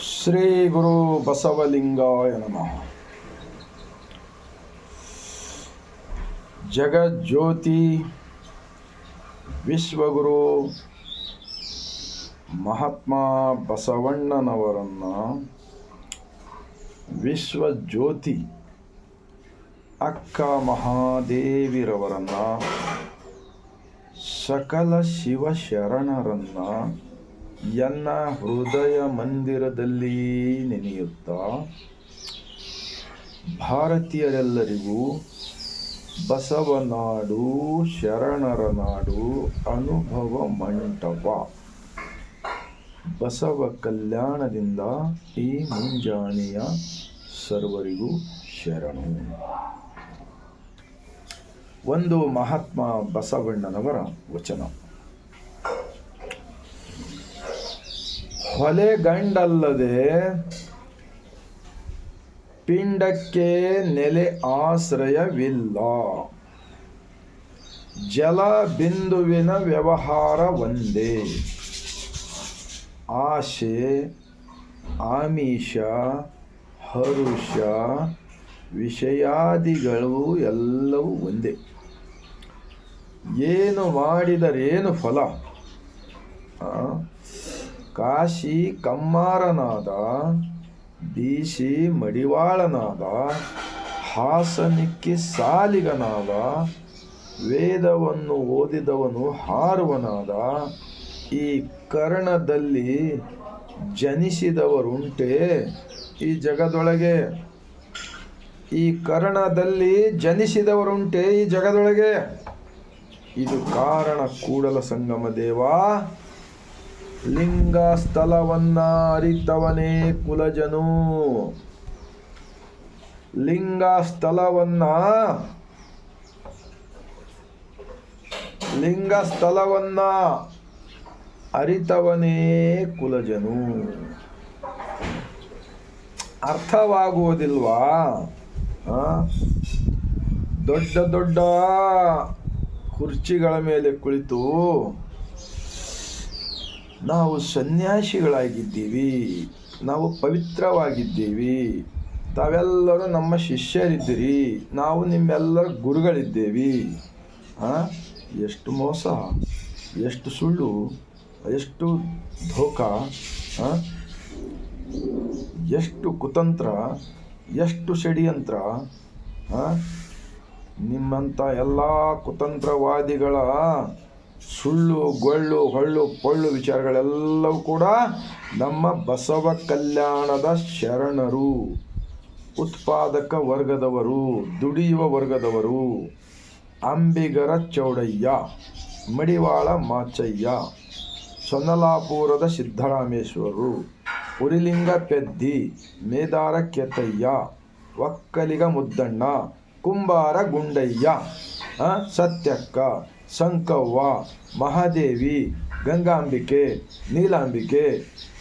ಶ್ರೀ ಗುರು ಬಸವಲಿಂಗಾಯ ನಮಃ. ಜಗಜ್ಯೋತಿ ವಿಶ್ವಗುರು ಮಹಾತ್ಮ ಬಸವಣ್ಣನವರನ್ನು ವಿಶ್ವಜ್ಯೋತಿ ಅಕ್ಕ ಮಹಾದೇವಿರವರನ್ನು ಸಕಲ ಶಿವಶರಣರನ್ನ ಎನ್ನ ಹೃದಯ ಮಂದಿರದಲ್ಲಿ ನೆನೆಯುತ್ತಾ ಭಾರತೀಯರೆಲ್ಲರಿಗೂ ಬಸವನಾಡು ಶರಣರ ನಾಡು, ಅನುಭವ ಮಂಟಪ. ಬಸವ ಕಲ್ಯಾಣದಿಂದ ಈ ಮುಂಜಾನೆಯ ಸರ್ವರಿಗೂ ಶರಣು. ಒಂದು ಮಹಾತ್ಮ ಬಸವಣ್ಣನವರ ವಚನ. ಹೊಲೆಗಂಡಲ್ಲದೆ ಪಿಂಡಕ್ಕೆ ನೆಲೆ ಆಶ್ರಯವಿಲ್ಲ. ಜಲ ಬಿಂದುವಿನ ವ್ಯವಹಾರ ಒಂದೇ. ಆಶೆ, ಆಮಿಷ, ಹರುಷ, ವಿಷಯಾದಿಗಳು ಎಲ್ಲವೂ ಒಂದೇ. ಏನು ಮಾಡಿದರೇನು ಫಲ? ಕಾಶಿ ಕಮ್ಮಾರನಾದ ಬೀಸಿ ಮಡಿವಾಳನಾದ, ಹಾಸನಿಕ್ಕಿ ಸಾಲಿಗನಾದ, ವೇದವನ್ನು ಓದಿದವನು ಹಾರುವನಾದ, ಈ ಕರ್ಣದಲ್ಲಿ ಜನಿಸಿದವರುಂಟೆ ಈ ಜಗದೊಳಗೆ. ಈ ಕರ್ಣದಲ್ಲಿ ಜನಿಸಿದವರುಂಟೆ ಈ ಜಗದೊಳಗೆ. ಇದು ಕಾರಣ ಕೂಡಲ ಸಂಗಮ ದೇವ. ಲಿಂಗ ಸ್ಥಳವನ್ನ ಅರಿತವನೇ ಕುಲಜನು. ಲಿಂಗ ಸ್ಥಳವನ್ನ ಲಿಂಗ ಸ್ಥಳವನ್ನ ಅರಿತವನೇ ಕುಲಜನು. ಅರ್ಥವಾಗುವುದಿಲ್ವಾ? ದೊಡ್ಡ ದೊಡ್ಡ ಕುರ್ಚಿಗಳ ಮೇಲೆ ಕುಳಿತು ನಾವು ಸನ್ಯಾಸಿಗಳಾಗಿದ್ದೀವಿ, ನಾವು ಪವಿತ್ರವಾಗಿದ್ದೀವಿ, ತಾವೆಲ್ಲರೂ ನಮ್ಮ ಶಿಷ್ಯರಿದ್ದೀರಿ, ನಾವು ನಿಮ್ಮೆಲ್ಲರ ಗುರುಗಳಿದ್ದೇವೆ. ಹಾಂ ಎಷ್ಟು ಮೋಸ, ಎಷ್ಟು ಸುಳ್ಳು, ಎಷ್ಟು ಧೋಕ ಎಷ್ಟು ಕುತಂತ್ರ, ಎಷ್ಟು ಷಡ್ಯಂತ್ರ ನಿಮ್ಮಂಥ ಎಲ್ಲ ಕುತಂತ್ರವಾದಿಗಳ ಸುಳ್ಳು, ಗೊಳ್ಳು, ಹೊಳ್ಳು, ಪೊಳ್ಳು ವಿಚಾರಗಳೆಲ್ಲವೂ ಕೂಡ ನಮ್ಮ ಬಸವ ಕಲ್ಯಾಣದ ಶರಣರು, ಉತ್ಪಾದಕ ವರ್ಗದವರು, ದುಡಿಯುವ ವರ್ಗದವರು. ಅಂಬಿಗರ ಚೌಡಯ್ಯ, ಮಡಿವಾಳ ಮಾಚಯ್ಯ, ಸೊನ್ನಲಾಪುರದ ಸಿದ್ದರಾಮೇಶ್ವರರು ಉರಿಲಿಂಗ ಪೆದ್ದಿ, ಮೇದಾರ ಕೆತಯ್ಯ, ಒಕ್ಕಲಿಗ ಮುದ್ದಣ್ಣ, ಕುಂಬಾರ ಗುಂಡಯ್ಯ ಸತ್ಯಕ್ಕ. ಸಂಕವ್ವ, ಮಹಾದೇವಿ, ಗಂಗಾಂಬಿಕೆ, ನೀಲಾಂಬಿಕೆ,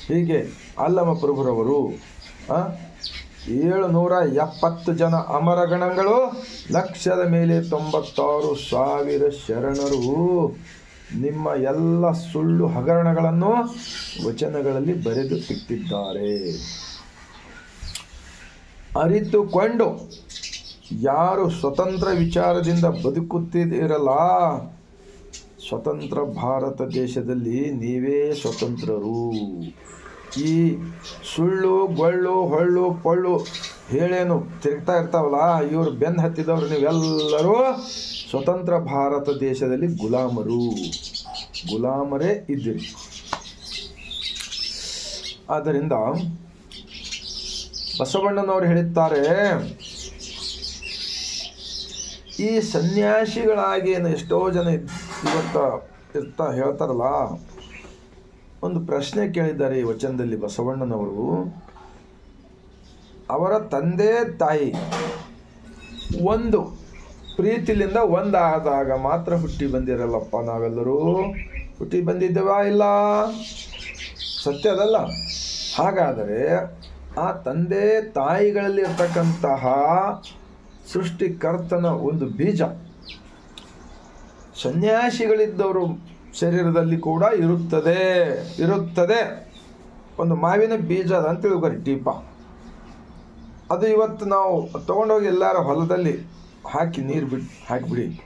ಹೀಗೆ ಅಲ್ಲಮ ಪ್ರಭುರವರು ಏಳು ಏಳುನೂರ ಎಪ್ಪತ್ತು ಜನ ಅಮರಗಣಗಳು ಲಕ್ಷದ ಮೇಲೆ ತೊಂಬತ್ತಾರು ಸಾವಿರ ಶರಣರು. ನಿಮ್ಮ ಎಲ್ಲ ಸುಳ್ಳು ಹಗರಣಗಳನ್ನು ವಚನಗಳಲ್ಲಿ ಬರೆದು ಸಿಕ್ತಿದ್ದಾರೆ ಅರಿತುಕೊಂಡು ಯಾರು ಸ್ವತಂತ್ರ ವಿಚಾರದಿಂದ ಬದುಕುತ್ತಿದ್ದೀರಲ್ಲ ಸ್ವತಂತ್ರ ಭಾರತ ದೇಶದಲ್ಲಿ ನೀವೇ ಸ್ವತಂತ್ರರು. ಈ ಸುಳ್ಳು, ಗೊಳ್ಳು, ಹೊಳ್ಳು, ಪೊಳ್ಳು ಹೇಳೇನು ತಿರುಗ್ತಾ ಇರ್ತಾವಲ್ಲ, ಇವರು ಬೆನ್ನು ಹತ್ತಿದವರು ನೀವೆಲ್ಲರೂ ಸ್ವತಂತ್ರ ಭಾರತ ದೇಶದಲ್ಲಿ ಗುಲಾಮರು. ಗುಲಾಮರೇ ಇದ್ದೀರಿ. ಆದ್ದರಿಂದ ಬಸವಣ್ಣನವರು ಹೇಳುತ್ತಾರೆ ಈ ಸನ್ಯಾಸಿಗಳಾಗಿ ಏನು ಎಷ್ಟೋ ಜನ ಇದ್- ಇವತ್ತ ಇರ್ತಾ ಹೇಳ್ತಾರಲ್ಲ, ಒಂದು ಪ್ರಶ್ನೆ ಕೇಳಿದ್ದಾರೆ ಈ ವಚನದಲ್ಲಿ ಬಸವಣ್ಣನವರು. ಅವರ ತಂದೆ ತಾಯಿ ಒಂದು, ಪ್ರೀತಿಲಿಂದ ಒಂದಾದಾಗ ಮಾತ್ರ ಹುಟ್ಟಿ ಬಂದಿರಲ್ಲಪ್ಪ ನಾವೆಲ್ಲರೂ. ಹುಟ್ಟಿ ಬಂದಿದ್ದೇವಾ ಇಲ್ಲ? ಸತ್ಯ ಅದಲ್ಲ. ಹಾಗಾದರೆ ಆ ತಂದೆ ತಾಯಿಗಳಲ್ಲಿ ಇರ್ತಕ್ಕಂತಹ ಸೃಷ್ಟಿಕರ್ತನ ಒಂದು ಬೀಜ ಸನ್ಯಾಸಿಗಳಿದ್ದವರು ಶರೀರದಲ್ಲಿ ಕೂಡ ಇರುತ್ತದೆ. ಇರುತ್ತದೆ. ಒಂದು ಮಾವಿನ ಬೀಜ ಅದ ಅಂತ ತಿಳ್ಕೊರಿ ಟೀಪ ಅದು ಇವತ್ತು ನಾವು ತೊಗೊಂಡೋಗಿ ಎಲ್ಲರ ಹೊಲದಲ್ಲಿ ಹಾಕಿ ನೀರು ಬಿಟ್ಟು ಹಾಕಿಬಿಡಿ.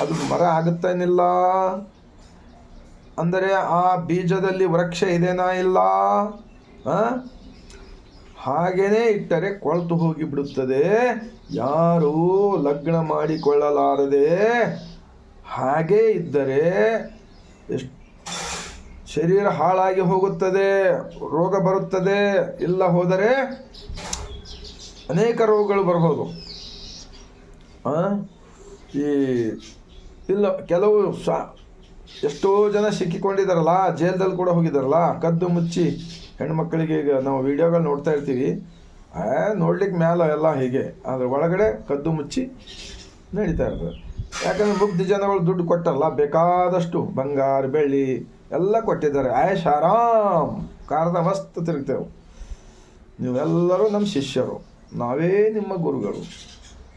ಅದು ಮರ ಆಗುತ್ತೇನಿಲ್ಲ. ಅಂದರೆ ಆ ಬೀಜದಲ್ಲಿ ವೃಕ್ಷ ಇದೇನಾ ಇಲ್ಲ? ಹಾಗೇನೆ ಇಟ್ಟರೆ ಕೊಳ್ತು ಹೋಗಿ ಬಿಡುತ್ತದೆ ಯಾರೂ ಲಗ್ನ ಮಾಡಿಕೊಳ್ಳಲಾರದೆ ಹಾಗೇ ಇದ್ದರೆ ಎಷ್ಟು ಶರೀರ ಹಾಳಾಗಿ ಹೋಗುತ್ತದೆ, ರೋಗ ಬರುತ್ತದೆ, ಇಲ್ಲ ಹೋದರೆ ಅನೇಕ ರೋಗಗಳು ಬರಬಹುದು? ಈ ಇಲ್ಲ, ಕೆಲವು ಸಾ ಎಷ್ಟೋ ಜನ ಸಿಕ್ಕಿಕೊಂಡಿದ್ದಾರಲ್ಲ ಜೇಲ್ದಲ್ಲಿ ಕೂಡ ಹೋಗಿದ್ದಾರಲ್ಲ, ಕದ್ದು ಮುಚ್ಚಿ ಹೆಣ್ಮಕ್ಳಿಗೆ ಈಗ ನಾವು ವಿಡಿಯೋಗಳು ನೋಡ್ತಾ ಇರ್ತೀವಿ. ನೋಡ್ಲಿಕ್ಕೆ ಮ್ಯಾಲ ಎಲ್ಲ ಹೀಗೆ. ಅದ್ರ ಒಳಗಡೆ ಕದ್ದು ಮುಚ್ಚಿ ನಡೀತಾ ಇರ್ತದೆ. ಯಾಕಂದ್ರೆ ಮುಗ್ಧ ಜನಗಳು ದುಡ್ಡು ಕೊಟ್ಟಲ್ಲ, ಬೇಕಾದಷ್ಟು ಬಂಗಾರ, ಬೆಳ್ಳಿ ಎಲ್ಲ ಕೊಟ್ಟಿದ್ದಾರೆ. ಆಯಶ್ ಆರಾಮ್. ಕಾರದ ಮಸ್ತ್ ತಿರುಗ್ತೇವೆ. ನೀವೆಲ್ಲರೂ ನಮ್ಮ ಶಿಷ್ಯರು. ನಾವೇ ನಿಮ್ಮ ಗುರುಗಳು.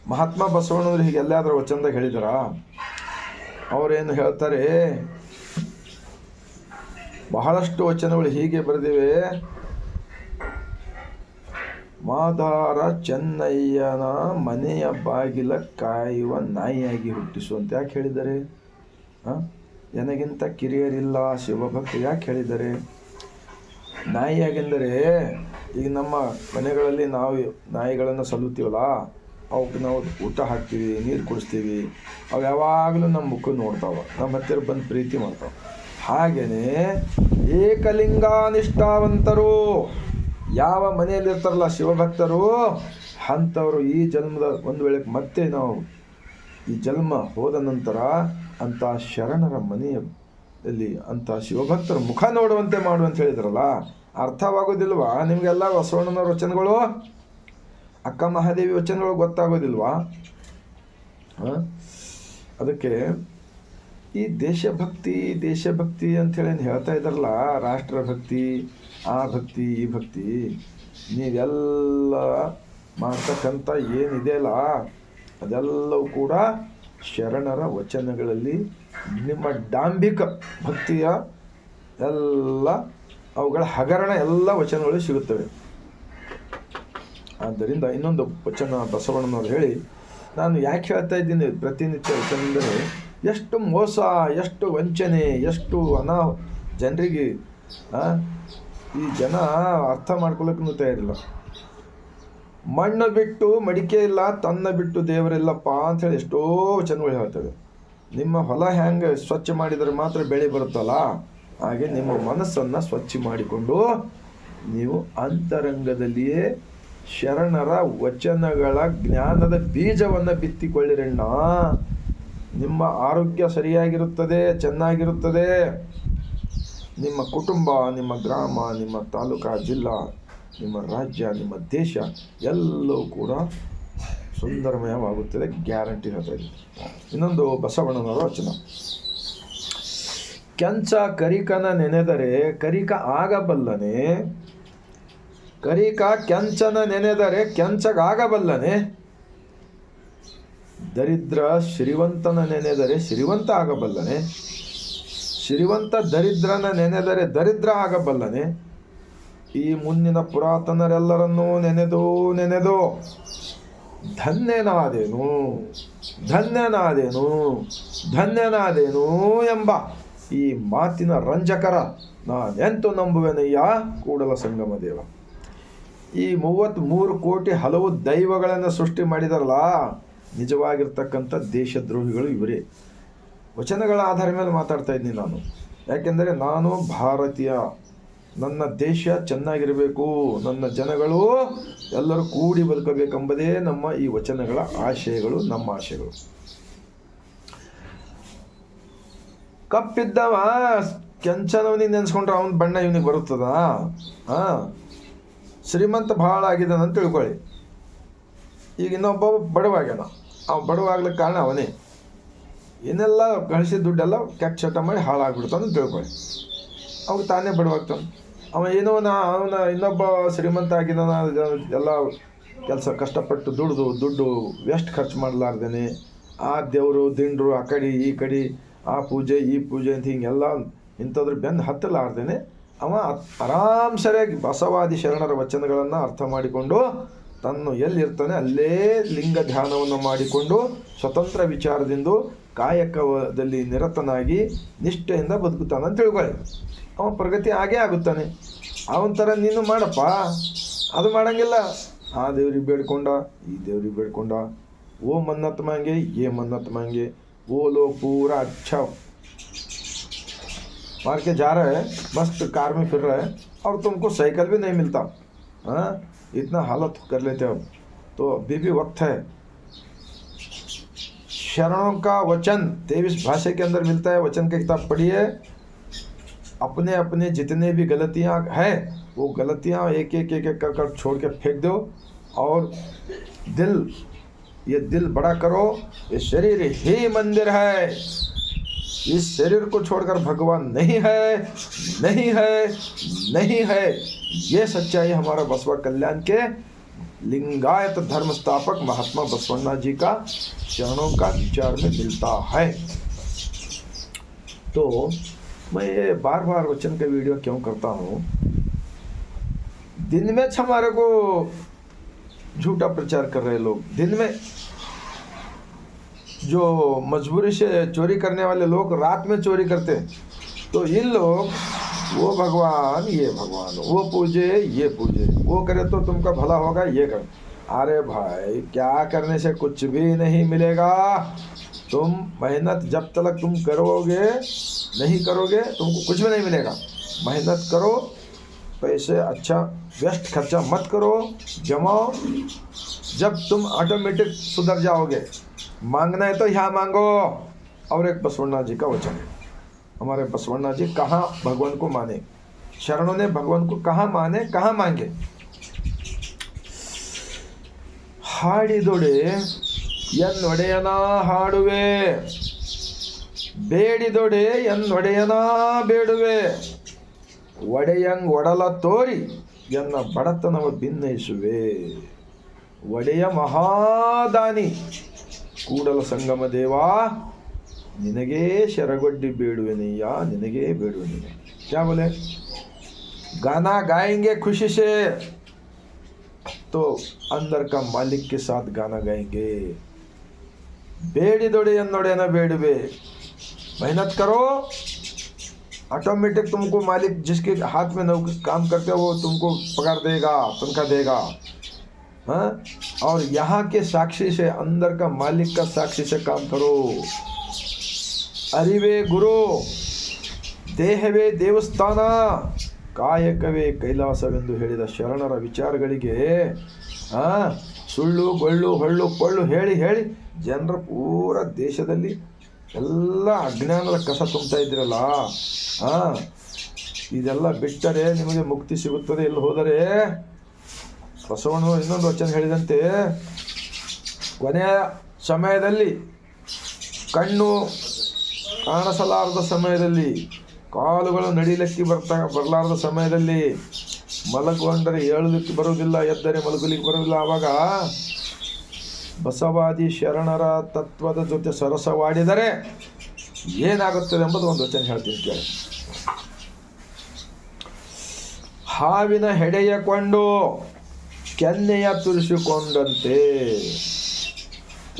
ಮಹಾತ್ಮ ಬಸವಣ್ಣವ್ರು ಹೀಗೆ ಎಲ್ಲಾದರೂ ವಚನದಾಗ ಹೇಳಿದ್ರ? ಅವರೇನು ಹೇಳ್ತಾರೆ? ಬಹಳಷ್ಟು ವಚನಗಳು ಹೀಗೆ ಬರೆದಿವೆ. ಮಾದಾರ ಚೆನ್ನಯ್ಯನ ಮನೆಯ ಬಾಗಿಲ ಕಾಯುವ ನಾಯಿಯಾಗಿ ಹುಟ್ಟಿಸು ಅಂತ ಯಾಕೆ ಹೇಳಿದ್ದಾರೆ ನನಗಿಂತ ಕಿರಿಯರಿಲ್ಲ ಶಿವಭಕ್ತ ಯಾಕೆ ಹೇಳಿದ್ದಾರೆ ನಾಯಿಯಾಗೆಂದರೆ ಈಗ ನಮ್ಮ ಮನೆಗಳಲ್ಲಿ ನಾವು ನಾಯಿಗಳನ್ನು ಸಲ್ಲುತ್ತೀವಲ್ಲ, ಅವಕ್ಕೆ ನಾವು ಊಟ ಹಾಕ್ತೀವಿ, ನೀರು ಕುಡಿಸ್ತೀವಿ, ಅವು ಯಾವಾಗಲೂ ನಮ್ಮ ಮುಖ ನೋಡ್ತಾವೆ, ನಮ್ಮ ಹತ್ತಿರ ಬಂದು ಪ್ರೀತಿ ಮಾಡ್ತಾವೆ. ಹಾಗೆಯೇ ಏಕಲಿಂಗ ನಿಷ್ಠಾವಂತರು ಯಾವ ಮನೆಯಲ್ಲಿ ಇರ್ತಾರಲ್ಲ ಶಿವಭಕ್ತರು, ಅಂಥವರು ಈ ಜನ್ಮದ ಒಂದು ವೇಳೆ ಮತ್ತೆ ನಾವು ಈ ಜನ್ಮ ಹೋದ ನಂತರ ಅಂಥ ಶರಣರ ಮನೆಯಲ್ಲಿ ಅಂಥ ಶಿವಭಕ್ತರ ಮುಖ ನೋಡುವಂತೆ ಮಾಡು ಅಂತ ಹೇಳಿದ್ರಲ್ಲ, ಅರ್ಥವಾಗೋದಿಲ್ವಾ? ನಿಮಗೆಲ್ಲ ಬಸವಣ್ಣನವ್ರ ವಚನಗಳು? ಅಕ್ಕ ಮಹಾದೇವಿ ವಚನಗಳು ಗೊತ್ತಾಗೋದಿಲ್ವಾ? ಅದಕ್ಕೆ ಈ ದೇಶಭಕ್ತಿ ದೇಶಭಕ್ತಿ ಅಂಥೇಳಿ ಏನು ಹೇಳ್ತಾ ಇದ್ದಾರಲ್ಲ ರಾಷ್ಟ್ರಭಕ್ತಿ, ಆ ಭಕ್ತಿ, ಈ ಭಕ್ತಿ, ನೀವೆಲ್ಲ ಮಾಡ್ತಕ್ಕಂಥ ಏನಿದೆಯಲ್ಲ ಅದೆಲ್ಲವೂ ಕೂಡ ಶರಣರ ವಚನಗಳಲ್ಲಿ ನಿಮ್ಮ ಡಾಂಬಿಕ ಭಕ್ತಿಯ ಎಲ್ಲ ಅವುಗಳ ಹಗರಣ ಎಲ್ಲ ವಚನಗಳು ಸಿಗುತ್ತವೆ. ಆದ್ದರಿಂದ ಇನ್ನೊಂದು ವಚನ ಬಸವಣ್ಣನವ್ರು ಹೇಳಿ, ನಾನು ಯಾಕೆ ಹೇಳ್ತಾ ಇದ್ದೀನಿ ಪ್ರತಿನಿತ್ಯ ವಚನ ಅಂದರೆ ಎಷ್ಟು ಮೋಸ, ಎಷ್ಟು ವಂಚನೆ, ಎಷ್ಟು ಅನಾ, ಜನರಿಗೆ ಈ ಜನ ಅರ್ಥ ಮಾಡ್ಕೊಳ್ಳೋಕ್ಕೂ ತಯಾರಿಲ್ಲ. ಮಣ್ಣು ಬಿಟ್ಟು ಮಡಿಕೆ ಇಲ್ಲ, ತನ್ನ ಬಿಟ್ಟು ದೇವರಿಲ್ಲಪ್ಪ ಅಂಥೇಳಿ ಎಷ್ಟೋ ವಚನಗಳು ಹೇಳ್ತವೆ. ನಿಮ್ಮ ಹೊಲ ಹೆಂಗೆ ಸ್ವಚ್ಛ ಮಾಡಿದರೆ ಮಾತ್ರ ಬೆಳೆ ಬರುತ್ತಲ್ಲ? ಹಾಗೆ ನಿಮ್ಮ ಮನಸ್ಸನ್ನು ಸ್ವಚ್ಛ ಮಾಡಿಕೊಂಡು ನೀವು ಅಂತರಂಗದಲ್ಲಿಯೇ ಶರಣರ ವಚನಗಳ ಜ್ಞಾನದ ಬೀಜವನ್ನು ಬಿತ್ತಿಕೊಳ್ಳಿರಣ್ಣ. ನಿಮ್ಮ ಆರೋಗ್ಯ ಸರಿಯಾಗಿರುತ್ತದೆ, ಚೆನ್ನಾಗಿರುತ್ತದೆ. ನಿಮ್ಮ ಕುಟುಂಬ, ನಿಮ್ಮ ಗ್ರಾಮ, ನಿಮ್ಮ ತಾಲೂಕಾ, ಜಿಲ್ಲಾ, ನಿಮ್ಮ ರಾಜ್ಯ, ನಿಮ್ಮ ದೇಶ ಎಲ್ಲವೂ ಕೂಡ ಸುಂದರಮಯವಾಗುತ್ತದೆ, ಗ್ಯಾರಂಟಿ ಹೇಳ್ತಾ ಇನ್ನೊಂದು ಬಸವಣ್ಣನವರ ವಚನ. ಕೆಂಚ ಕರಿಕನ ನೆನೆದರೆ ಕರಿಕ ಆಗಬಲ್ಲನೆ, ಕರಿಕ ಕೆಂಚನ ನೆನೆದರೆ ಕೆಂಚಗಾಗಬಲ್ಲನೆ ದರಿದ್ರ ಶ್ರೀವಂತನ ನೆನೆದರೆ ಶ್ರೀವಂತ ಆಗಬಲ್ಲನೆ. ಶ್ರೀವಂತ ದರಿದ್ರನ ನೆನೆದರೆ ದರಿದ್ರ ಆಗಬಲ್ಲನೆ. ಈ ಮುಂದಿನ ಪುರಾತನರೆಲ್ಲರನ್ನೂ ನೆನೆದು ನೆನೆದು ಧನ್ಯನಾದೇನು ಧನ್ಯನಾದೇನು ಧನ್ಯನಾದೇನು ಎಂಬ ಈ ಮಾತಿನ ರಂಜಕರ ನಾನೆಂತು ನಂಬುವೆನಯ್ಯ? ಕೂಡಲ ಸಂಗಮ ದೇವ. ಈ ಮೂವತ್ತ್ಮೂರು ಕೋಟಿ ಹಲವು ದೈವಗಳನ್ನು ಸೃಷ್ಟಿ ಮಾಡಿದಾರಲ್ಲ ನಿಜವಾಗಿರ್ತಕ್ಕಂಥ ದೇಶದ್ರೋಹಿಗಳು ಇವರೇ. ವಚನಗಳ ಆಧಾರ ಮೇಲೆ ಮಾತಾಡ್ತಾ ಇದ್ದೀನಿ ನಾನು. ಯಾಕೆಂದರೆ ನಾನು ಭಾರತೀಯ. ನನ್ನ ದೇಶ ಚೆನ್ನಾಗಿರಬೇಕು. ನನ್ನ ಜನಗಳು ಎಲ್ಲರೂ ಕೂಡಿ ಬದುಕಬೇಕೆಂಬುದೇ ನಮ್ಮ ಈ ವಚನಗಳ ಆಶಯಗಳು, ನಮ್ಮ ಆಶಯಗಳು. ಕಪ್ಪಿದ್ದವ, ಕೆಂಚನವನಿಗೆ ನೆನೆಸ್ಕೊಂಡ್ರೆ ಅವನ ಬಣ್ಣ ಇವನಿಗೆ ಬರುತ್ತದ? ಹಾಂ ಶ್ರೀಮಂತ ಭಾಳ ಆಗಿದ್ದಾನಂತ ತಿಳ್ಕೊಳ್ಳಿ. ಈಗ ಇನ್ನೊಬ್ಬ ಬಡವಾಗ್ಯಾನ ಅವ ಬಡವಾಗ್ಲಿಕ್ಕೆ ಕಾರಣ ಅವನೇ. ಏನೆಲ್ಲ ಗಳಿಸಿದ ದುಡ್ಡೆಲ್ಲ ಕೆಟ್ಟ ಚಟ ಮಾಡಿ ಹಾಳಾಗ್ಬಿಡ್ತಾನೆ ಅಂತ ತಿಳ್ಕೊಳ್ಳಿ. ಅವಾಗ ತಾನೇ ಬಡವಾಗ್ತಾನೆ. ಅವ ಏನೋ ನಾ ಅವನ ಇನ್ನೊಬ್ಬ ಶ್ರೀಮಂತ ಆಗಿದ್ದಾನ, ಎಲ್ಲ ಕೆಲಸ ಕಷ್ಟಪಟ್ಟು ದುಡ್ದು, ದುಡ್ಡು ವೆಸ್ಟ್ ಖರ್ಚು ಮಾಡಲಾರ್ದೇನೆ. ಆ ದೇವರು, ದಿಂಡ್ರು, ಆ ಕಡೆ, ಈ ಕಡೆ, ಆ ಪೂಜೆ, ಈ ಪೂಜೆ ಅಂತ ಹಿಂಗೆಲ್ಲ ಇಂಥದ್ರ ಬೆನ್ನು ಹತ್ತಲಾರ್ದೇನೆ. ಅವ ಆರಾಮ್ ಸರಿಯಾಗಿ ಬಸವಾದಿ ಶರಣರ ವಚನಗಳನ್ನು ಅರ್ಥ ಮಾಡಿಕೊಂಡು ತನ್ನ ಎಲ್ಲಿರ್ತಾನೆ ಅಲ್ಲೇ ಲಿಂಗ ಧ್ಯಾನವನ್ನು ಮಾಡಿಕೊಂಡು ಸ್ವತಂತ್ರ ವಿಚಾರದಿಂದ ಕಾಯಕದಲ್ಲಿ ನಿರತನಾಗಿ ನಿಷ್ಠೆಯಿಂದ ಬದುಕುತ್ತಾನೆ ಅಂತ ತಿಳ್ಕೊಳ್ಳಿ ಅವ ಪ್ರಗತಿ ಆಗೇ ಆಗುತ್ತಾನೆ ಅವನ ಥರ ನೀನು ಮಾಡಪ್ಪ ಅದು ಮಾಡಂಗಿಲ್ಲ ಆ ದೇವ್ರಿಗೆ ಬೇಡ್ಕೊಂಡ ಈ ದೇವ್ರಿಗೆ ಬೇಡ್ಕೊಂಡ वो मन्नत मांगे ये मन्नत मांगे वो लोग पूरा अच्छा मार के जा रहे हैं मस्त कार में फिर रहे हैं और तुमको साइकिल भी नहीं मिलता हाँ? इतना हालत कर लेते हो। तो अभी भी वक्त है। शरणों का वचन तेईस भाषा के अंदर मिलता है। वचन की किताब पढ़िए। अपने अपने जितने भी गलतियाँ हैं, वो गलतियाँ एक एक एक एक कर कर छोड़ के फेंक दो। और दिल, ये दिल बड़ा करो। ये शरीर ही मंदिर है। इस शरीर को छोड़कर भगवान नहीं है नहीं है नहीं है। ये सच्चाई हमारा बसवा कल्याण के लिंगायत धर्म स्थापक महात्मा बसवन्ना जी का चरणों का विचार में मिलता है। तो मैं ये बार बार वचन का वीडियो क्यों करता हूँ? दिन में हमारे को झूठा प्रचार कर रहे लोग। दिन में जो मजबूरी से चोरी करने वाले लोग रात में चोरी करते हैं तो इन लोग वो भगवान, ये भगवान, वो पूजे, ये पूजे। वो करे तो तुमका भला होगा, ये कर। अरे भाई, क्या करने से कुछ भी नहीं मिलेगा। तुम मेहनत जब तक तुम करोगे, नहीं करोगे, तुमको कुछ भी नहीं मिलेगा। मेहनत करो, पैसे अच्छा व्यस्त खर्चा मत करो, जमाओ। जब तुम ऑटोमेटिक सुधर जाओगे, मांगना है तो यहाँ मांगो। और एक बसवन्ना जी का वचन है। हमारे बसवन्ना जी कहाँ भगवान को माने शरणों ने भगवान को कहाँ माने कहाँ मांगे ಹಾಡಿದೊಡೆ ಎನ್ನೊಡೆಯನ ಹಾಡುವೆ ಬೇಡಿದೊಡೆ ಎನ್ನೊಡೆಯನ ಬೇಡುವೆ ಒಡೆಯಂಗ್ ಒಡಲ ತೋರಿ ಎನ್ನ ಬಡತನವ ಭಿನ್ನಯಿಸುವೆ ಒಡೆಯ ಮಹಾದಾನಿ ಕೂಡಲ ಸಂಗಮ ದೇವಾ ನಿನಗೇ ಶರಗೊಡ್ಡಿ ಬೇಡುವೆನಯ್ಯ ನಿನಗೇ ಬೇಡುವೆನಯ್ಯ क्या बोले गाना गाएंगे खुशी से तो अंदर का मालिक के साथ गाना गाएंगे ಬೇಡಿದೊಡೆ ಎನ್ನೊಡೆನ ಬೇಡುವೆ मेहनत करो ऑटोमेटिक तुमको मालिक जिसके हाथ में नौकरी काम करते हो वो तुमको पगार देगा तनख्वाह देगा हाँ और यहाँ के साक्षी से अंदर का मालिक का साक्षी से काम करो ಅರಿವೇ ಗುರು. ದೇಹವೇ ದೇವಸ್ಥಾನ. ಕಾಯಕವೇ ಕೈಲಾಸವೆಂದು ಹೇಳಿದ ಶರಣರ ವಿಚಾರಗಳಿಗೆ ಸುಳ್ಳು, ಗೊಳ್ಳು, ಹೊಳ್ಳು ಕೊಳ್ಳು ಹೇಳಿ ಹೇಳಿ ಜನರ ಪೂರ ದೇಶದಲ್ಲಿ ಎಲ್ಲ ಅಜ್ಞಾನದ ಕಸ ತುಂಬ್ತಾ ಇದ್ರಲ್ಲ, ಆ, ಇದೆಲ್ಲ ಬಿಟ್ಟರೆ ನಿಮಗೆ ಮುಕ್ತಿ ಸಿಗುತ್ತದೆ ಇಲ್ಲಿ ಹೋದರೆ. ಬಸವಣ್ಣ ಇನ್ನೊಂದು ವಚನ ಹೇಳಿದಂತೆ, ಕೊನೆಯ ಸಮಯದಲ್ಲಿ ಕಣ್ಣು ಕಾಣಿಸಲಾರದ ಸಮಯದಲ್ಲಿ, ಕಾಲುಗಳು ನಡಿಲಿಕ್ಕೆ ಬರ್ತಾ, ಬರಲಾರದ ಸಮಯದಲ್ಲಿ ಮಲಗೊಂಡರೆ ಏಳಲಿಕ್ಕೆ ಬರುವುದಿಲ್ಲ, ಎದ್ದರೆ ಮಲಗಲಿಕ್ಕೆ ಬರುವುದಿಲ್ಲ. ಆವಾಗ ಬಸವಾದಿ ಶರಣರ ತತ್ವದ ಜೊತೆ ಸರಸವಾಡಿದರೆ ಏನಾಗುತ್ತದೆ ಎಂಬುದು ಒಂದು ವಚನ ಹೇಳ್ತೀನಿ ಕೇಳಿ. ಹಾವಿನ ಹೆಡೆಯ ಕೊಂಡು, ಕೆನ್ನೆಯ ತುರಿಸಿಕೊಂಡಂತೆ,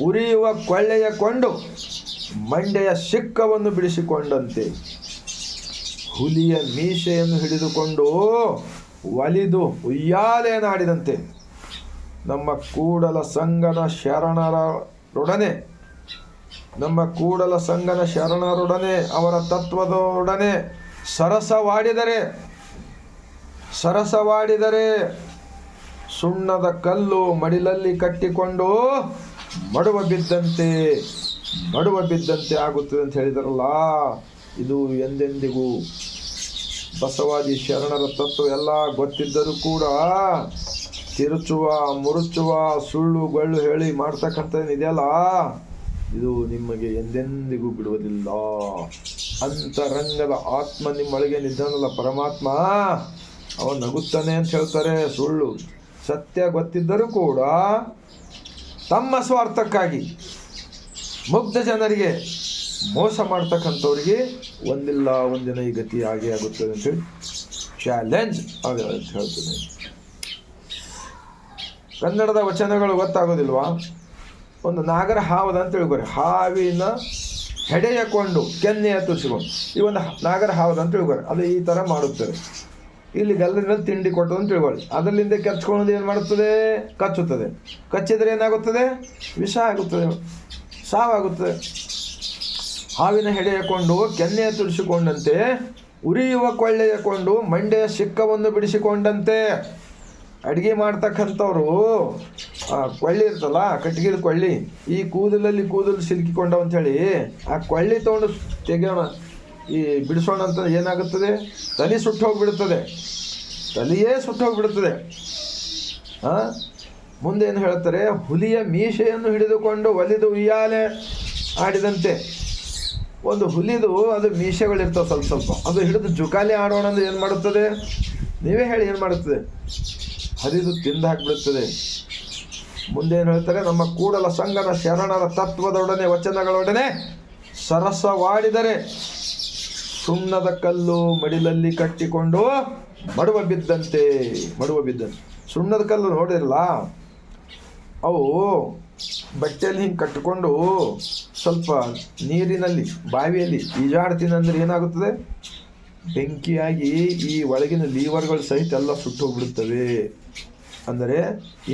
ಉರಿಯುವ ಕೊಳ್ಳೆಯ ಕೊಂಡು ಮಂಡೆಯ ಸಿಕ್ಕವನ್ನು ಬಿಡಿಸಿಕೊಂಡಂತೆ. ಹುಲಿಯ ಮೀಸೆಯನ್ನು ಹಿಡಿದುಕೊಂಡು ಒಲಿದು ಉಯ್ಯಾಲೆಯನ್ನಾಡಿದಂತೆ ನಮ್ಮ ಕೂಡಲ ಸಂಗನ ಶರಣರೊಡನೆ, ನಮ್ಮ ಕೂಡಲ ಸಂಗನ ಶರಣರೊಡನೆ, ಅವರ ತತ್ವದೊಡನೆ ಸರಸವಾಡಿದರೆ ಸರಸವಾಡಿದರೆ ಸುಣ್ಣದ ಕಲ್ಲು ಮಡಿಲಲ್ಲಿ ಕಟ್ಟಿಕೊಂಡು ಮಡುವ ಬಿದ್ದಂತೆ. ಮಡುವ ಬಿದ್ದಂತೆ ಆಗುತ್ತದೆ ಅಂತ ಹೇಳಿದಾರಲ್ಲ, ಇದು ಎಂದೆಂದಿಗೂ ಬಸವಾದಿ ಶರಣರ ತತ್ವ ಎಲ್ಲ ಗೊತ್ತಿದ್ದರೂ ಕೂಡ ತಿರುಚುವ, ಮುರುಚುವ, ಸುಳ್ಳು ಗೊಳ್ಳು ಹೇಳಿ ಮಾಡ್ತಕ್ಕಂಥ ಇದೆಯಲ್ಲ ಇದು ನಿಮಗೆ ಎಂದೆಂದಿಗೂ ಬಿಡುವುದಿಲ್ಲ. ಅಂತರಂಗದ ಆತ್ಮ ನಿಮ್ಮೊಳಗೆ ನಿದ್ದಾನಲ್ಲ ಪರಮಾತ್ಮ ಅವ ನಗುತ್ತಾನೆ ಅಂತ ಹೇಳ್ತಾರೆ ಸುಳ್ಳು. ಸತ್ಯ ಗೊತ್ತಿದ್ದರೂ ಕೂಡ ತಮ್ಮ ಸ್ವಾರ್ಥಕ್ಕಾಗಿ ಮುಗ್ಧ ಜನರಿಗೆ ಮೋಸ ಮಾಡ್ತಕ್ಕಂಥವ್ರಿಗೆ ಒಂದಿಲ್ಲ ಒಂದಿನ ಈ ಗತಿ ಹಾಗೆ ಆಗುತ್ತದೆ ಅಂತೇಳಿ ಚಾಲೆಂಜ್ ಆಗ ಅಂತ ಹೇಳ್ತೇನೆ. ಕನ್ನಡದ ವಚನಗಳು ಗೊತ್ತಾಗೋದಿಲ್ವಾ? ಒಂದು ನಾಗರ ಹಾವದ ಅಂತ ತಿಳ್ಕೊರಿ. ಹಾವಿನ ಹೆಡೆಯಕೊಂಡು ಕೆನ್ನೆಯ ತುರಿಸಿಕೊಂಡು ಈ ಒಂದು ನಾಗರ ಹಾವದ ಅಂತ ತಿಳ್ಕೊರಿ. ಅದು ಈ ಥರ ಮಾಡುತ್ತದೆ ಇಲ್ಲಿ ಗಲ್ಲರಿನಲ್ಲಿ ತಿಂಡಿ ಕೊಟ್ಟದು ಅಂತ ತಿಳ್ಕೊಳ್ಳಿ ಅದರಲ್ಲಿಂದ ಕೆಚ್ಕೊಳ್ಳೋದು ಏನು ಮಾಡುತ್ತದೆ? ಕಚ್ಚುತ್ತದೆ. ಕಚ್ಚಿದರೆ ಏನಾಗುತ್ತದೆ? ವಿಷ ಆಗುತ್ತದೆ. ಸಾವಾಗುತ್ತದೆ ಹಾವಿನ ಹೆಡೆಯಕೊಂಡು ಕೆನ್ನೆಯ ತುಳಿಸಿಕೊಂಡಂತೆ, ಉರಿಯುವ ಕೊಳ್ಳೆಯಕೊಂಡು ಮಂಡೆಯ ಸಿಕ್ಕವನ್ನು ಬಿಡಿಸಿಕೊಂಡಂತೆ. ಅಡುಗೆ ಮಾಡ್ತಕ್ಕಂಥವ್ರು, ಆ ಕೊಳ್ಳಿ ಇರ್ತಲ್ಲ ಕಟ್ಟಿಗೆದ ಕೊಳ್ಳಿ, ಈ ಕೂದಲಲ್ಲಿ ಕೂದಲು ಸಿಲುಕಿಕೊಂಡವ ಅಂಥೇಳಿ ಆ ಕೊಳ್ಳಿ ತೊಗೊಂಡು ತೆಗೆಯೋಣ. ಈ ಬಿಡಿಸೋಣ ಅಂತ ಏನಾಗುತ್ತದೆ? ತಲೆ ಸುಟ್ಟು ಹೋಗಿಬಿಡುತ್ತದೆ ತಲೆಯೇ ಸುಟ್ಟು ಹೋಗಿಬಿಡುತ್ತದೆ ಆ ಮುಂದೆ ಏನು ಹೇಳ್ತಾರೆ? ಹುಲಿಯ ಮೀಸೆಯನ್ನು ಹಿಡಿದುಕೊಂಡು ಒಲಿದು ಉಯ್ಯಾಲೆ ಆಡಿದಂತೆ. ಒಂದು ಹುಲಿದು ಅದು ಮೀಸೆಗಳಿರ್ತಾವೆ ಸ್ವಲ್ಪ ಸ್ವಲ್ಪ. ಅದು ಹಿಡಿದು ಜುಕಾಲಿ ಆಡೋಣ ಅಂದ್ರೆ ಏನು ಮಾಡುತ್ತದೆ? ನೀವೇ ಹೇಳಿ ಏನು ಮಾಡುತ್ತದೆ? ಹರಿದು ತಿಂದು ಹಾಕಿಬಿಡುತ್ತದೆ. ಮುಂದೆ ಏನು ಹೇಳ್ತಾರೆ? ನಮ್ಮ ಕೂಡಲ ಸಂಗನ ಶರಣರ ತತ್ವದೊಡನೆ, ವಚನಗಳೊಡನೆ ಸರಸವಾಡಿದರೆ ಸುಣ್ಣದ ಕಲ್ಲು ಮಡಿಲಲ್ಲಿ ಕಟ್ಟಿಕೊಂಡು ಮಡುವ ಬಿದ್ದಂತೆ ಮಡುವ ಬಿದ್ದಂತೆ ಸುಣ್ಣದ ಕಲ್ಲು ನೋಡಿರಲ್ಲ ಅವು ಬಟ್ಟೆಯಲ್ಲಿ ಹಿಂಗೆ ಕಟ್ಟಿಕೊಂಡು ಸ್ವಲ್ಪ ನೀರಿನಲ್ಲಿ, ಬಾವಿಯಲ್ಲಿ ಈಜಾಡ್ತೀನಿ ಅಂದ್ರೆ ಏನಾಗುತ್ತದೆ? ಬೆಂಕಿಯಾಗಿ ಈ ಒಳಗಿನ ಲೀವರ್ಗಳು ಸಹಿತ ಎಲ್ಲ ಸುಟ್ಟು ಹೋಗ್ಬಿಡುತ್ತವೆ ಅಂದರೆ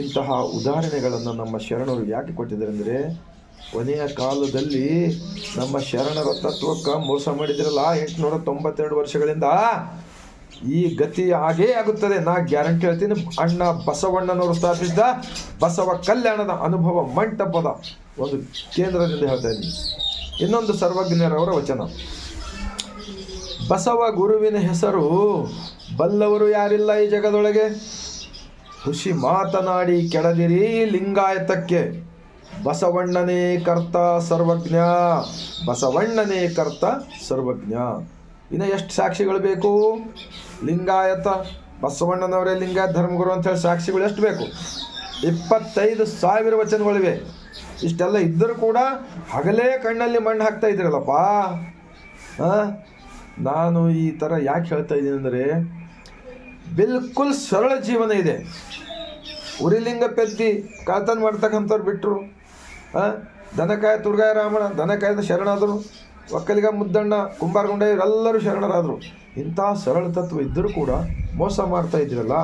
ಇಂತಹ ಉದಾಹರಣೆಗಳನ್ನು ನಮ್ಮ ಶರಣರು ಯಾಕೆ ಕೊಟ್ಟಿದ್ದಾರೆ ಅಂದರೆ, ಕೊನೆಯ ಕಾಲದಲ್ಲಿ ನಮ್ಮ ಶರಣರ ತತ್ವಕ್ಕೆ ಮೋಸ ಮಾಡಿದ್ರಲ್ಲ, ಎಂಟುನೂರ ತೊಂಬತ್ತೆರಡು ವರ್ಷಗಳಿಂದ ಈ ಗತಿ ಹಾಗೇ ಆಗುತ್ತದೆ. ನಾ ಗ್ಯಾರಂಟಿ ಹೇಳ್ತೀನಿ. ಅಣ್ಣ ಬಸವಣ್ಣನವರು ಸ್ಥಾಪಿಸಿದ ಬಸವ ಕಲ್ಯಾಣದ ಅನುಭವ ಮಂಟಪದ ಒಂದು ಕೇಂದ್ರದಿಂದ ಹೇಳ್ತಾ ಇದ್ದೀನಿ. ಇನ್ನೊಂದು ಸರ್ವಜ್ಞರವರ ವಚನ. ಬಸವ ಗುರುವಿನ ಹೆಸರು ಬಲ್ಲವರು ಯಾರಿಲ್ಲ ಈ ಜಗದೊಳಗೆ? ಖುಷಿ ಮಾತನಾಡಿ ಕೆಡದಿರಿ ಲಿಂಗಾಯತಕ್ಕೆ. ಬಸವಣ್ಣನೇ ಕರ್ತ ಸರ್ವಜ್ಞ. ಬಸವಣ್ಣನೇ ಕರ್ತ ಸರ್ವಜ್ಞ. ಇನ್ನು ಎಷ್ಟು ಸಾಕ್ಷಿಗಳು ಬೇಕು? ಲಿಂಗಾಯತ ಬಸವಣ್ಣನವರೇ ಲಿಂಗಾಯತ ಧರ್ಮಗುರು ಅಂತ ಹೇಳಿ ಸಾಕ್ಷಿಗಳು ಎಷ್ಟು ಬೇಕು? ಇಪ್ಪತ್ತೈದು ಸಾವಿರ ವಚನಗಳಿವೆ. ಇಷ್ಟೆಲ್ಲ ಇದ್ದರೂ ಕೂಡ ಹಗಲೇ ಕಣ್ಣಲ್ಲಿ ಮಣ್ಣು ಹಾಕ್ತಾ ಇದ್ದೀರಲ್ಲಪ್ಪ. ನಾನು ಈ ಥರ ಯಾಕೆ ಹೇಳ್ತಾ ಇದ್ದೀನಿ ಅಂದರೆ, ಬಿಲ್ಕುಲ್ ಸರಳ ಜೀವನ ಇದೆ. ಉರಿಲಿಂಗ ಪೆದ್ದಿ ಕಳ್ತನ ಮಾಡ್ತಕ್ಕಂಥವ್ರು ಬಿಟ್ಟರು ದನಕಾಯ, ತುರ್ಗಾಯ ರಾಮಣ ದನಕಾಯದ ಶರಣಾದರು. ಒಕ್ಕಲಿಗ, ಮುದ್ದಣ್ಣ, ಕುಂಬಾರಗುಂಡ ಇವರೆಲ್ಲರೂ ಶರಣರಾದರು. ಇಂಥ ಸರಳ ತತ್ವ ಇದ್ದರೂ ಕೂಡ ಮೋಸ ಮಾಡ್ತಾ ಇದ್ದೀರಲ್ಲ?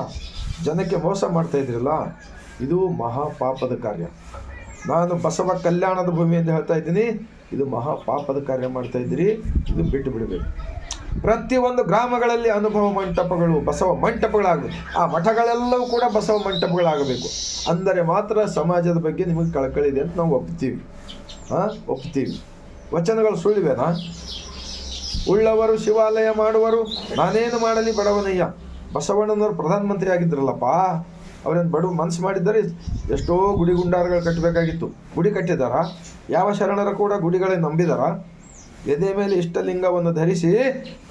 ಜನಕ್ಕೆ ಮೋಸ ಮಾಡ್ತಾ ಇದ್ದೀರಲ್ಲ? ಇದು ಮಹಾ ಪಾಪದ ಕಾರ್ಯ. ನಾನು ಬಸವ ಕಲ್ಯಾಣದ ಭೂಮಿ ಅಂತ ಹೇಳ್ತಾ ಇದ್ದೀನಿ, ಇದು ಮಹಾ ಪಾಪದ ಕಾರ್ಯ ಮಾಡ್ತಾ ಇದ್ದೀರಿ, ಇದು ಬಿಟ್ಟು ಬಿಡಬೇಕು. ಪ್ರತಿಯೊಂದು ಗ್ರಾಮಗಳಲ್ಲಿ ಅನುಭವ ಮಂಟಪಗಳು, ಬಸವ ಮಂಟಪಗಳಾಗಬೇಕು ಆ ಮಠಗಳೆಲ್ಲವೂ ಕೂಡ ಬಸವ ಮಂಟಪಗಳಾಗಬೇಕು. ಅಂದರೆ ಮಾತ್ರ ಸಮಾಜದ ಬಗ್ಗೆ ನಿಮಗೆ ಕಳಕಳಿದೆ ಅಂತ ನಾವು ಒಪ್ತೀವಿ. ಹಾಂ ಒಪ್ತೀವಿ. ವಚನಗಳು ಸುಳ್ಳಿವೆನಾ? ಉಳ್ಳವರು ಶಿವಾಲಯ ಮಾಡುವರು, ನಾನೇನು ಮಾಡಲಿ ಬಡವನಯ್ಯ? ಬಸವಣ್ಣನವರು ಪ್ರಧಾನಮಂತ್ರಿ ಆಗಿದ್ರಲ್ಲಪ್ಪ ಅವರೇನು ಬಡವ ಮನಸ್ಸು ಮಾಡಿದ್ದಾರೆ ಎಷ್ಟೋ ಗುಡಿ ಗುಂಡಾರಗಳು ಕಟ್ಟಬೇಕಾಗಿತ್ತು. ಗುಡಿ ಕಟ್ಟಿದಾರ ಯಾವ ಶರಣರ ಕೂಡ ಗುಡಿಗಳೇ ನಂಬಿದಾರ? ಎದೆ ಮೇಲೆ ಇಷ್ಟಲಿಂಗವನ್ನು ಧರಿಸಿ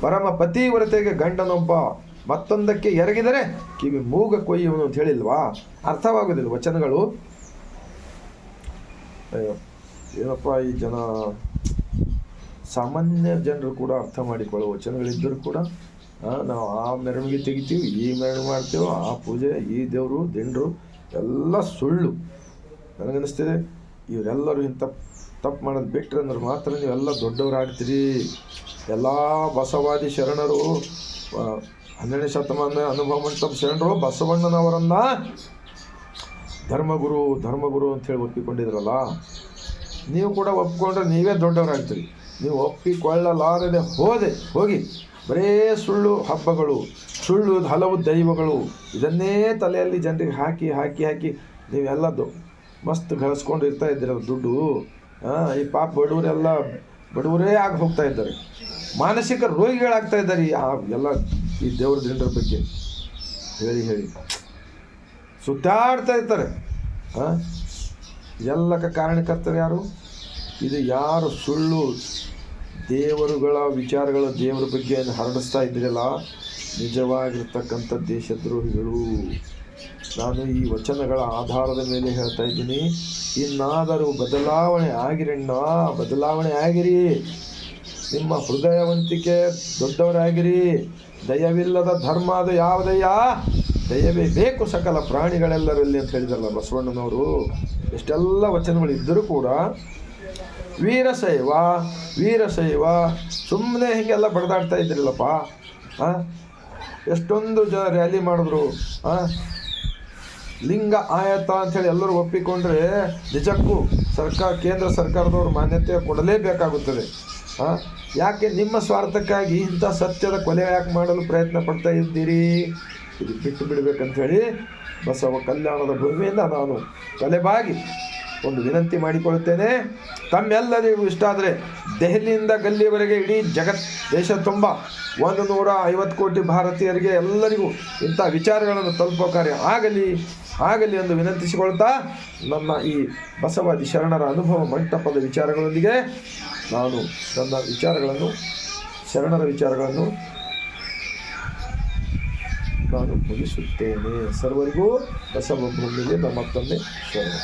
ಪರಮ ಪತಿವ್ರತೆಗೆ ಗಂಡನೊಬ್ಬ ಮತ್ತೊಂದಕ್ಕೆ ಎರಗಿದರೆ ಕಿವಿ ಮೂಗ ಕೊಯ್ಯುವನು ಅಂತ ಹೇಳಿಲ್ವಾ? ಅರ್ಥವಾಗೋದಿಲ್ಲ ವಚನಗಳು. ಅಯ್ಯೋ, ಏನಪ್ಪ ಈ ಜನ? ಸಾಮಾನ್ಯ ಜನರು ಕೂಡ ಅರ್ಥ ಮಾಡಿಕೊಳ್ಳುವ ವಚನಗಳಿದ್ದರೂ ಕೂಡ ನಾವು ಆ ಮೆರವಣಿಗೆ ತೆಗಿತೀವಿ, ಈ ಮೆರವಣಿಗೆ ಮಾಡ್ತೀವಿ, ಆ ಪೂಜೆ, ಈ ದೇವರು, ದಿಂಡರು, ಎಲ್ಲ ಸುಳ್ಳು. ನನಗನ್ನಿಸ್ತಿದೆ, ಇವರೆಲ್ಲರೂ ಇಂಥ ತಪ್ಪು ಮಾಡೋದು ಬಿಟ್ಟರೆ ಅಂದ್ರೆ ಮಾತ್ರ ನೀವೆಲ್ಲ ದೊಡ್ಡವರಾಗ್ತೀರಿ. ಎಲ್ಲ ಬಸವಾದಿ ಶರಣರು ಹನ್ನೆರಡನೇ ಶತಮಾನ ಅನುಭವ ಮಂಟಪ ಶರಣರು, ಬಸವಣ್ಣನವರನ್ನ ಧರ್ಮಗುರು ಧರ್ಮಗುರು ಅಂತೇಳಿ ಒಪ್ಪಿಕೊಂಡಿದ್ರಲ್ಲ, ನೀವು ಕೂಡ ಒಪ್ಕೊಂಡ್ರೆ ನೀವೇ ದೊಡ್ಡವರಾಗ್ತೀರಿ. ನೀವು ಒಪ್ಪಿಕೊಳ್ಳಲಾರದೆ ಹೋದೆ, ಹೋಗಿ. ಬರೇ ಸುಳ್ಳು ಹಬ್ಬಗಳು, ಸುಳ್ಳು ಹಲವು ದೈವಗಳು, ಇದನ್ನೇ ತಲೆಯಲ್ಲಿ ಜನರಿಗೆ ಹಾಕಿ ಹಾಕಿ ಹಾಕಿ ನೀವೆಲ್ಲ ದೊ, ಮಸ್ತ್ ಗಳಿಸ್ಕೊಂಡು ಇರ್ತಾ ಇದ್ದೀರ ದುಡ್ಡು. ಈ ಪಾಪ ಬಡವರೆಲ್ಲ ಬಡವರೇ ಆಗಿ ಹೋಗ್ತಾ ಇದ್ದಾರೆ. ಮಾನಸಿಕ ರೋಗಿಗಳಾಗ್ತಾ ಇದ್ದಾರೆ. ಆ, ಎಲ್ಲ ಈ ದೇವ್ರ ದಿಂಡ್ರ ಬಗ್ಗೆ ಹೇಳಿ ಹೇಳಿ. ಸುತ್ತಾಡ್ತಾ ಇರ್ತಾರೆ. ಎಲ್ಲಕ್ಕೆ ಕಾರಣಕರ್ತರು ಯಾರು? ಇದು ಯಾರು ಸುಳ್ಳು ದೇವರುಗಳ ವಿಚಾರಗಳ ದೇವರ ಬಗ್ಗೆ ಹರಡಿಸ್ತಾ ಇದ್ದೀರಲ್ಲ. ನಿಜವಾಗಿರ್ತಕ್ಕಂಥ ದೇಶದ್ರೋಹಿಗಳು. ನಾನು ಈ ವಚನಗಳ ಆಧಾರದ ಮೇಲೆ ಹೇಳ್ತಾ ಇದ್ದೀನಿ. ಇನ್ನಾದರೂ ಬದಲಾವಣೆ ಆಗಿರಣ್ಣ ಬದಲಾವಣೆ ಆಗಿರಿ. ನಿಮ್ಮ ಹೃದಯವಂತಿಕೆ ದೊಡ್ಡವರಾಗಿರಿ. ದಯವಿಲ್ಲದ ಧರ್ಮ ಅದು ಯಾವುದಯ್ಯ? ದಯವೇ ಬೇಕು ಸಕಲ ಪ್ರಾಣಿಗಳೆಲ್ಲರಲ್ಲಿ ಅಂತ ಹೇಳಿದಾರಲ್ಲ ಬಸವಣ್ಣನವರು. ಎಷ್ಟೆಲ್ಲ ವಚನಗಳು ಇದ್ದರೂ ಕೂಡ ವೀರಶೈವ ವೀರಶೈವ ಸುಮ್ಮನೆ ಹೀಗೆಲ್ಲ ಬಡ್ದಾಡ್ತಾ ಇದ್ರಲ್ಲಪ್ಪ ಹಾಂ ಎಷ್ಟೊಂದು ಜನ ರ್ಯಾಲಿ ಮಾಡಿದ್ರು ಹಾಂ ಲಿಂಗ ಆಯತ ಅಂಥೇಳಿ ಎಲ್ಲರೂ ಒಪ್ಪಿಕೊಂಡ್ರೆ ನಿಜಕ್ಕೂ ಸರ್ಕಾರ, ಕೇಂದ್ರ ಸರ್ಕಾರದವರು ಮಾನ್ಯತೆ ಕೊಡಲೇಬೇಕಾಗುತ್ತದೆ ಹಾಂ ಯಾಕೆ ನಿಮ್ಮ ಸ್ವಾರ್ಥಕ್ಕಾಗಿ ಇಂಥ ಸತ್ಯದ ಕೊಲೆ ಯಾಕೆ ಮಾಡಲು ಪ್ರಯತ್ನ ಪಡ್ತಾ ಇದ್ದೀರಿ? ಇದು ಬಿಟ್ಟು ಬಿಡಬೇಕಂಥೇಳಿ ಬಸವ ಕಲ್ಯಾಣದ ಭೂಮಿಯಿಂದ ನಾನು ತಲೆಬಾಗಿ ಒಂದು ವಿನಂತಿ ಮಾಡಿಕೊಳ್ಳುತ್ತೇನೆ. ತಮ್ಮೆಲ್ಲರಿಗೂ ಇಷ್ಟ ಆದರೆ ದೆಹಲಿಯಿಂದ ಗಲ್ಲಿಯವರೆಗೆ ಇಡೀ ಜಗತ್, ದೇಶ ತುಂಬ ಒಂದು ನೂರ ಐವತ್ತು ಕೋಟಿ ಭಾರತೀಯರಿಗೆ ಎಲ್ಲರಿಗೂ ಇಂಥ ವಿಚಾರಗಳನ್ನು ತಲುಪೋ ಕಾರ್ಯ ಆಗಲಿ ಆಗಲಿ ಎಂದು ವಿನಂತಿಸಿಕೊಳ್ತಾ ನನ್ನ ಈ ಬಸವಾದಿ ಶರಣರ ಅನುಭವ ಮಂಟಪದ ವಿಚಾರಗಳೊಂದಿಗೆ ನಾನು ನನ್ನ ವಿಚಾರಗಳನ್ನು, ಶರಣರ ವಿಚಾರಗಳನ್ನು ನಾನು ಮುಗಿಸುತ್ತೇನೆ. ಸರ್ವರಿಗೂ ಬಸವ ಭೂಮಿಗೆ ನಮ್ಮ ತಂದೆ ಶರಣ.